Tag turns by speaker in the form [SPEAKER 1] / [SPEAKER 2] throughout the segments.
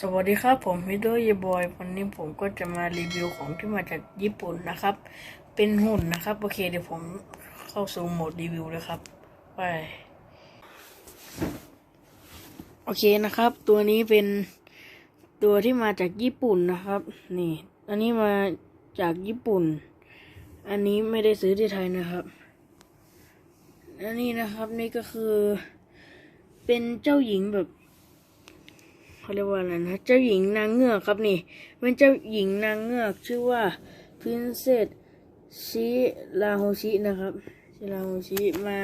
[SPEAKER 1] สวัสดีครับผมฮิโดยบอยวันนี้ผมก็จะมารีวิวของที่มาจากญี่ปุ่นนะครับ เป็นหุ่นนะครับ โอเคเดี๋ยวผมเข้าสู่โหมดรีวิวเลยครับไปโอเคนะครับ ตัวนี้เป็นตัวที่มาจากญี่ปุ่นนะครับ นี่ อันนี้มาจากญี่ปุ่น อันนี้ไม่ได้ซื้อที่ไทยนะครับอันนี้นะครับนี่ก็คือ เป็นเจ้าหญิงแบบ เขาเรียกว่าอะไรนะเจ้าหญิงนางเงือกครับนี่เป็นเจ้าหญิงนางเงือกชื่อว่า Princess ชิราโฮชินะครับชิราโฮชิมา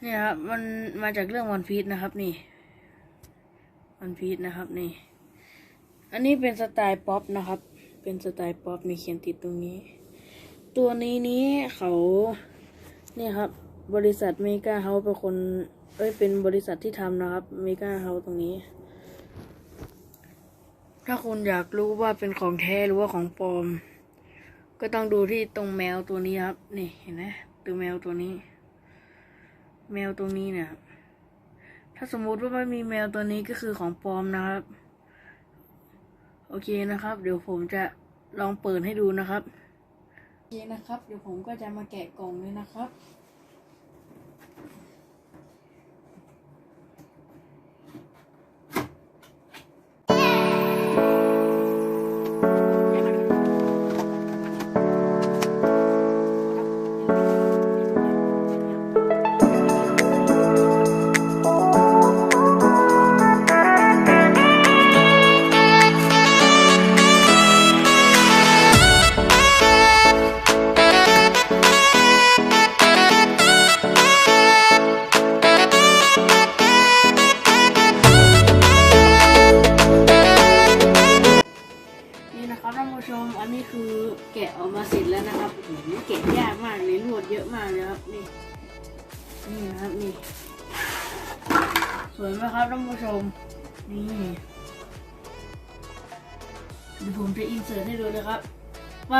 [SPEAKER 1] เนี่ยครับมันมาจากเรื่องวันพีชนะครับนี่วันพีชนะครับนี่ อันนี้เป็นสไตล์ป๊อปนะครับ เป็นสไตล์ป๊อปมีเขียนติดตรงนี้ ตัวนี้นี้เขาเนี่ยครับ บริษัทเมกาเฮาเป็นคนเอ้ยเป็นบริษัทที่ทำนะครับเมกาเฮาตรงนี้ ถ้าคุณอยากรู้ว่าเป็นของแท้หรือว่าของปลอม ก็ต้องดูที่ตรงแมวตัวนี้ครับ นี่เห็นไหมตัวแมวตัวนี้ แมวตัวนี้เนี่ยถ้าสมมุติว่าไม่มีแมวตัวนี้ก็คือของปลอมนะครับ โอเคนะครับ เดี๋ยวผมจะลองเปิดให้ดูนะครับโอเคนะครับ เดี๋ยวผมก็จะมาแกะกล่องเลยนะครับ นี่คือแกะออกมาเสร็จแล้วนะครับโอ้โหแกะยากมากเลยลวดเยอะมากเลยครับนี่ นี่นะครับนี่ สวยไหมครับท่านผู้ชม นี่เดี๋ยวผมจะอินเสิร์ตให้ดูนะครับไป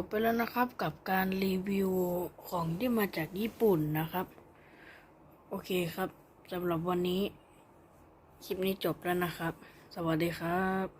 [SPEAKER 1] บไปแล้วนะครับกับการรีวิวของที่มาจากญี่ปุ่นนะครับ โอเคครับสำหรับวันนี้ คลิปนี้จบแล้วนะครับ สวัสดีครับ